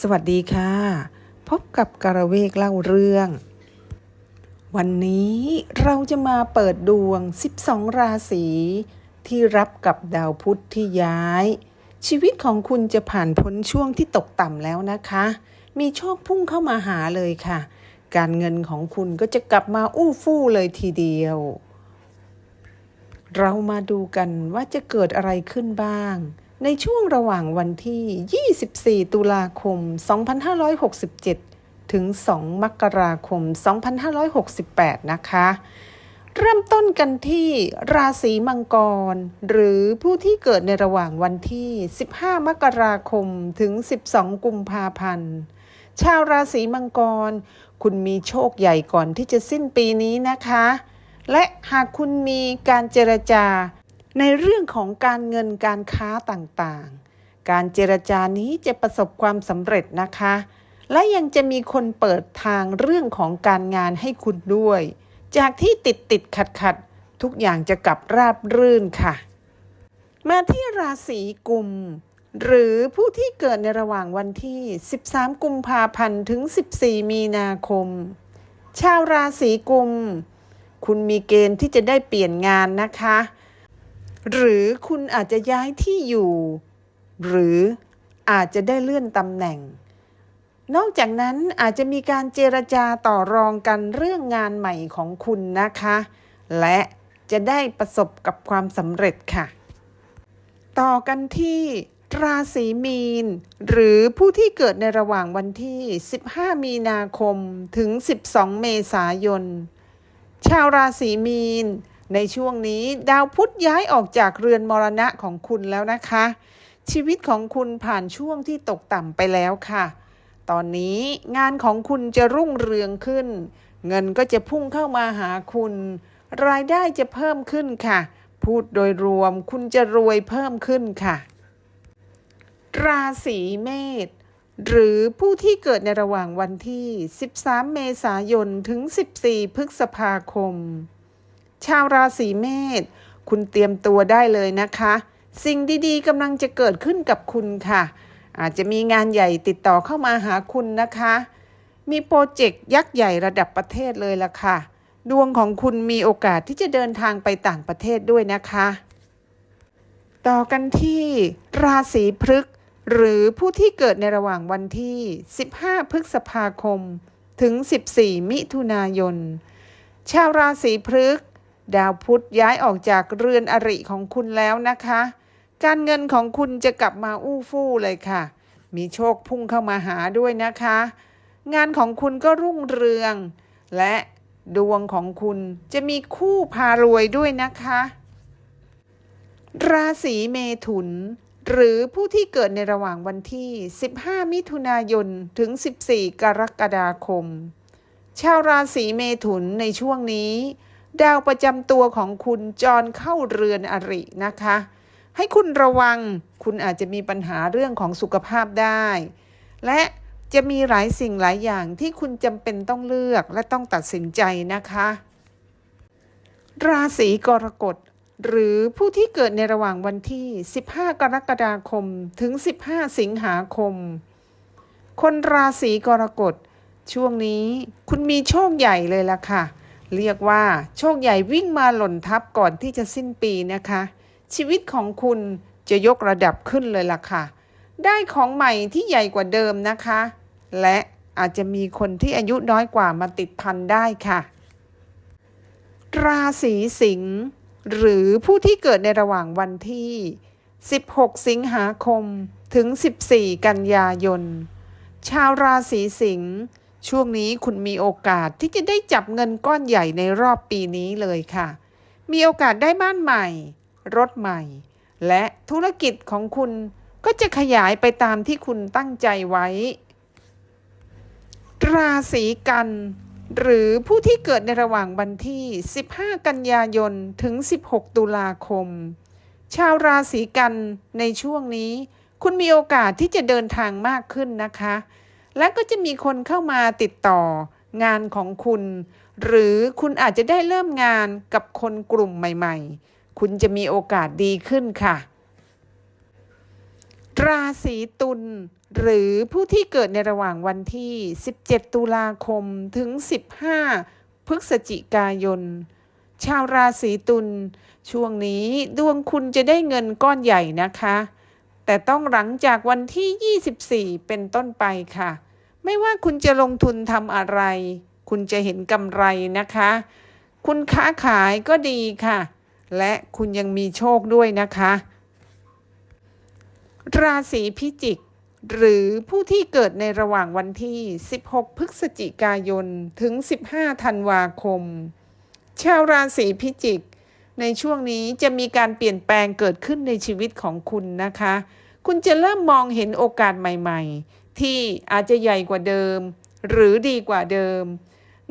สวัสดีค่ะ พบกับกระเวกเล่าเรื่อง วันนี้เราจะมาเปิดดวง 12 ราศีที่รับกับดาวพุธที่ย้าย ชีวิตของคุณจะผ่านพ้นช่วงที่ตกต่ำแล้วนะคะ มีโชคพุ่งเข้ามาหาเลยค่ะ การเงินของคุณก็จะกลับมาอู้ฟู่เลยทีเดียว เรามาดูกันว่าจะเกิดอะไรขึ้นบ้าง ในช่วงระหว่างวันที่ 24 ตุลาคม 2567 ถึง 2 มกราคม 2568 นะคะ เริ่มต้นกันที่ราศีมังกร หรือผู้ที่เกิดในระหว่างวันที่ 15 มกราคม ถึง 12 กุมภาพันธ์ ชาวราศีมังกร คุณมีโชคใหญ่ก่อนที่จะสิ้นปีนี้นะคะ และหากคุณมีการเจรจา ในเรื่องของการเงินการค้าต่างๆ การเจรจานี้จะประสบความสำเร็จนะคะ และยังจะมีคนเปิดทางเรื่องของการงานให้คุณด้วย จากที่ติดติดขัดขัดทุกอย่างจะกลับราบรื่นค่ะ มาที่ราศีกุม หรือผู้ที่เกิดในระหว่างวันที่ 13 กุมภาพันธ์ถึง 14 มีนาคม ชาวราศีกุม คุณมีเกณฑ์ที่จะได้เปลี่ยนงานนะคะ หรือคุณอาจจะย้ายที่อยู่ หรืออาจจะได้เลื่อนตำแหน่ง นอกจากนั้นอาจจะมีการเจรจาต่อรองกันเรื่องงานใหม่ของคุณนะคะ และจะได้ประสบกับความสำเร็จค่ะ ต่อกันที่ราศีมีน หรือผู้ที่เกิดในระหว่างวันที่ 15 มีนาคมถึง 12 เมษายน ชาวราศีมีน ในช่วงนี้ดาวพุธย้ายออกจากเรือนมรณะของคุณแล้วนะคะ ชีวิตของคุณผ่านช่วงที่ตกต่ำไปแล้วค่ะ ตอนนี้งานของคุณจะรุ่งเรืองขึ้น เงินก็จะพุ่งเข้ามาหาคุณ รายได้จะเพิ่มขึ้นค่ะ พูดโดยรวมคุณจะรวยเพิ่มขึ้นค่ะ ราศีเมษหรือผู้ที่เกิดในระหว่างวันที่ 13 เมษายน ถึง 14 พฤษภาคม ชาวราศีเมษคุณเตรียมตัวได้เลยนะคะ สิ่งดีๆกำลังจะเกิดขึ้นกับคุณค่ะ อาจจะมีงานใหญ่ติดต่อเข้ามาหาคุณนะคะ มีโปรเจกต์ยักษ์ใหญ่ระดับประเทศเลยล่ะค่ะ ดวงของคุณมีโอกาสที่จะเดินทางไปต่างประเทศด้วยนะคะ ต่อกันที่ราศีพฤกษ์หรือผู้ที่เกิดในระหว่างวันที่ 15 พฤษภาคม ถึง 14 มิถุนายน ชาวราศีพฤกษ์ ดาวพุธย้ายออกจากเรือนอริของคุณแล้วนะคะ การเงินของคุณจะกลับมาอู้ฟู่เลยค่ะ มีโชคพุ่งเข้ามาหาด้วยนะคะ งานของคุณก็รุ่งเรือง และดวงของคุณจะมีคู่พารวยด้วยนะคะ ราศีเมถุน หรือผู้ที่เกิดในระหว่างวันที่ 15 มิถุนายน ถึง 14 กรกฎาคม ชาวราศีเมถุนในช่วงนี้ ดาวประจำตัวของคุณจรเข้าเรือนอรินะคะ ให้คุณระวังคุณอาจจะมีปัญหาเรื่องของสุขภาพได้ และจะมีหลายสิ่งหลายอย่างที่คุณจำเป็นต้องเลือกและต้องตัดสินใจนะคะ ราศีกรกฎหรือผู้ที่เกิดในระหว่างวันที่ 15 กรกฎาคม ถึง 15 สิงหาคม คนราศีกรกฎช่วงนี้คุณมีโชคใหญ่เลยล่ะค่ะ เรียกว่าโชคใหญ่วิ่งมาหล่นทับก่อนที่จะสิ้นปีนะคะ ชีวิตของคุณจะยกระดับขึ้นเลยล่ะค่ะ ได้ของใหม่ที่ใหญ่กว่าเดิมนะคะ และอาจจะมีคนที่อายุน้อยกว่ามาติดพันได้ค่ะ ราศีสิงห์หรือผู้ที่เกิดในระหว่างวันที่ 16 สิงหาคมถึง 14 กันยายน ชาวราศีสิงห์ ช่วงนี้คุณมีโอกาสที่จะได้จับเงินก้อนใหญ่ในรอบปีนี้เลยค่ะ มีโอกาสได้บ้านใหม่ รถใหม่ และธุรกิจของคุณก็จะขยายไปตามที่คุณตั้งใจไว้ ราศีกัน หรือผู้ที่เกิดในระหว่างวันที่ 15 กันยายน ถึง 16 ตุลาคม ชาวราศีกันในช่วงนี้ คุณมีโอกาสที่จะเดินทางมากขึ้นนะคะ และก็จะมีคนเข้ามาติดต่องานของคุณ หรือคุณอาจจะได้เริ่มงานกับคนกลุ่มใหม่ ๆ คุณจะมีโอกาสดีขึ้นค่ะ ราศีตุลหรือผู้ที่เกิดในระหว่างวันที่ 17 ตุลาคมถึง 15 พฤศจิกายน ชาวราศีตุลช่วงนี้ดวงคุณจะได้เงินก้อนใหญ่นะคะ แต่ต้องหลังจากวันที่ 24 เป็นต้นไปค่ะ ไม่ว่าคุณจะลงทุนทำอะไร คุณจะเห็นกำไรนะคะ คุณค้าขายก็ดีค่ะ และคุณยังมีโชคด้วยนะคะ ราศีพิจิก หรือผู้ที่เกิดในระหว่างวันที่ 16 พฤศจิกายน ถึง 15 ธันวาคม ชาวราศีพิจิก ในช่วงนี้จะมีการเปลี่ยนแปลงเกิดขึ้นในชีวิตของคุณนะคะ คุณจะเริ่มมองเห็นโอกาสใหม่ ๆ ที่อาจจะใหญ่กว่าเดิม หรือดีกว่าเดิม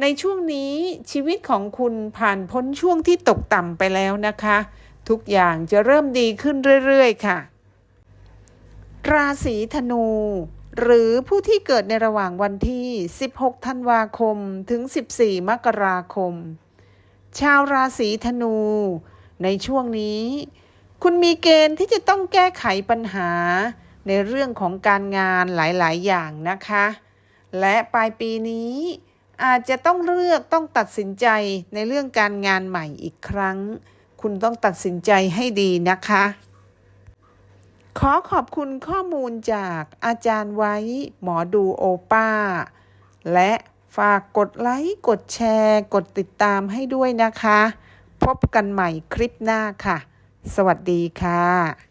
ในช่วงนี้ชีวิตของคุณผ่านพ้นช่วงที่ตกต่ำไปแล้วนะคะ ทุกอย่างจะเริ่มดีขึ้นเรื่อยๆ ค่ะ ราศีธนู หรือผู้ที่เกิดในระหว่างวันที่ 16 ธันวาคม ถึง 14 มกราคม ชาวราศีธนู ในช่วงนี้ คุณมีเกณฑ์ที่จะต้องแก้ไขปัญหาในเรื่องของการงานหลาย ๆ อย่างนะคะ และปลายปีนี้อาจจะต้องเลือกต้องตัดสินใจในเรื่องการงานใหม่อีกครั้ง คุณต้องตัดสินใจให้ดีนะคะ ขอขอบคุณข้อมูลจากอาจารย์ไว้ หมอดูโอป้า และ ฝากกดไลค์กดแชร์ กดติดตามให้ด้วยนะคะ พบกันใหม่คลิปหน้าค่ะ สวัสดีค่ะ